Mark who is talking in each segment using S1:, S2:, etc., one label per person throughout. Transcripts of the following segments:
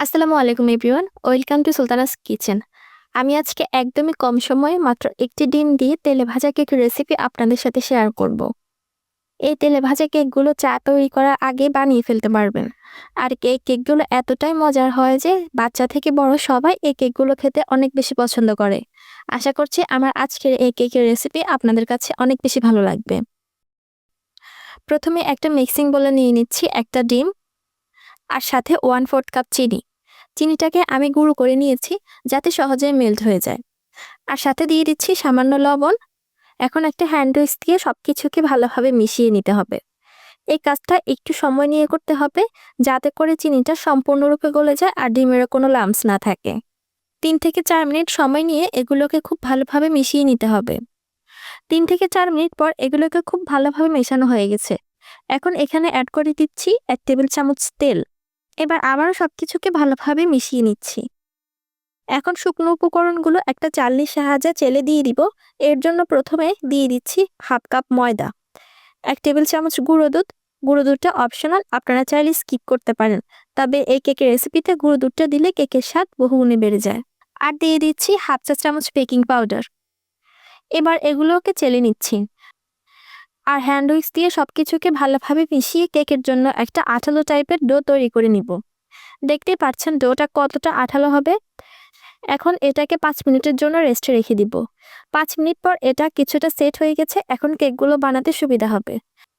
S1: আসসালামু আলাইকুম everyone, welcome to Sultana's kitchen. আমি আজকে একদমই কম সময়ে মাত্র একটি ডিম দিয়ে তেলে ভাজা কেক রেসিপি আপনাদের সাথে শেয়ার করব। এই তেলে ভাজা কেকগুলো চা তৈরি করার আগে বানিয়ে ফেলতে পারবেন। আর এই কেকগুলো এতটাই মজার হয় যে, বাচ্চা থেকে বড় সবাই এই কেকগুলো খেতে অনেক বেশি পছন্দ করে। আশা করছি আমার আজকের এই কেকের রেসিপি আপনাদের কাছে অনেক বেশি ভালো লাগবে। প্রথমে একটা মিক্সিং বলে নিয়ে নিচ্ছি একটা ডিম, আর সাথে ওয়ান ফোর্থ কাপ চিনি। চিনিটাকে আমি গুঁড়ো করে নিয়েছি যাতে সহজে মেল্ট হয়ে যায়। আর সাথে দিয়ে দিচ্ছি সামান্য লবণ। এখন একটা হ্যান্ড দিয়ে সব কিছুকে ভালোভাবে মিশিয়ে নিতে হবে। এই কাজটা একটু সময় নিয়ে করতে হবে যাতে করে চিনিটা সম্পূর্ণরূপে গলে যায় আর ডিমের কোনো লামস না থাকে। তিন থেকে চার মিনিট সময় নিয়ে এগুলোকে খুব ভালোভাবে মিশিয়ে নিতে হবে। তিন থেকে চার মিনিট পর এগুলোকে খুব ভালোভাবে মেশানো হয়ে গেছে। এখন এখানে অ্যাড করে দিচ্ছি এক টেবিল চামচ তেল। এবার আবারও সব কিছুকে ভালোভাবে মিশিয়ে নিচ্ছি। এখন শুকনো উপকরণগুলো একটা চালনির সাহায্যে চেলে দিয়ে দিব। এর জন্য প্রথমে দিয়ে দিচ্ছি হাফ কাপ ময়দা, এক টেবিল চামচ গুঁড়ো দুধ। গুঁড়ো দুধটা অপশনাল, আপনারা চাইলে স্কিপ করতে পারেন। তবে এই কেকের রেসিপিতে গুঁড়ো দুধটা দিলে কেকের স্বাদ বহুগুণে বেড়ে যায়। আর দিয়ে দিচ্ছি হাফ চা চামচ বেকিং পাউডার। এবার এগুলোকে চেলে নিচ্ছি। আর হ্যান্ড উইক্স দিয়ে সব কিছুকে ভালোভাবে মিশিয়ে কেকের জন্য একটা আঠালো টাইপের ডো তৈরি করে নিব। দেখতেই পাচ্ছেন ডোটা কতটা আঠালো হবে। এখন এটাকে পাঁচ মিনিটের জন্য রেস্টে রেখে দিব। পাঁচ মিনিট পর এটা কিছুটা সেট হয়ে গেছে, এখন কেকগুলো বানাতে সুবিধা হবে।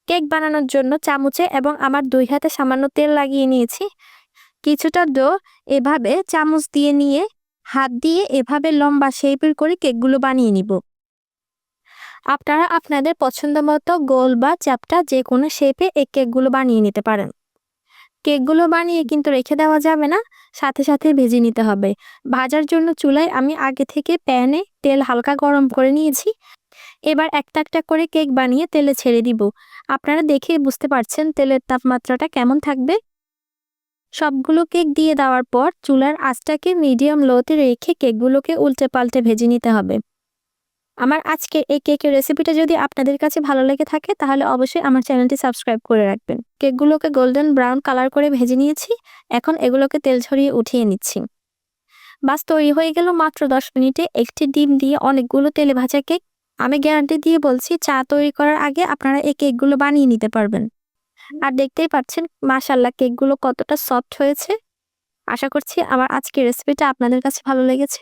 S1: কেক বানানোর জন্য চামচে এবং আমার দুই হাতে সামান্য তেল লাগিয়ে নিয়েছি। কিছুটা ডো এভাবে চামচ দিয়ে নিয়ে, হাত দিয়ে এভাবে লম্বা শেপের করে কেকগুলো বানিয়ে নিব। আপনারা আপনাদের পছন্দ মতো গোল বা চ্যাপটা যে কোনো শেপে এই কেকগুলো বানিয়ে নিতে পারেন। কেকগুলো বানিয়ে কিন্তু রেখে দেওয়া যাবে না, সাথে সাথে ভেজে নিতে হবে। ভাজার জন্য চুলায় আমি আগে থেকে প্যানে তেল হালকা গরম করে নিয়েছি। এবার একটা একটা করে কেক বানিয়ে তেলে ছেড়ে দিব। আপনারা দেখে বুঝতে পারছেন তেলের তাপমাত্রাটা কেমন থাকবে? সবগুলো কেক দিয়ে দেওয়ার পর চুলার আঁচটাকে মিডিয়াম লোতে রেখে কেকগুলোকে উল্টে পাল্টে ভেজে নিতে হবে। আমার আজকের এই কেকের রেসিপিটা যদি আপনাদের কাছে ভালো লেগে থাকে, তাহলে অবশ্যই আমার চ্যানেলটি সাবস্ক্রাইব করে রাখবেন। কেকগুলোকে গোল্ডেন ব্রাউন কালার করে ভেজে নিয়েছি, এখন এগুলোকে তেল ছড়িয়ে উঠিয়ে নিচ্ছি। বাস তৈরি হয়ে গেল মাত্র দশ মিনিটে একটি ডিম দিয়ে অনেকগুলো তেলে ভাজা কেক। আমি গ্যারান্টি দিয়ে বলছি, চা তৈরি করার আগে আপনারা এই কেকগুলো বানিয়ে নিতে পারবেন। আর দেখতেই পাচ্ছেন মাশাল্লাহ কেকগুলো কতটা সফট হয়েছে। আশা করছি আমার আজকের রেসিপিটা আপনাদের কাছে ভালো লেগেছে।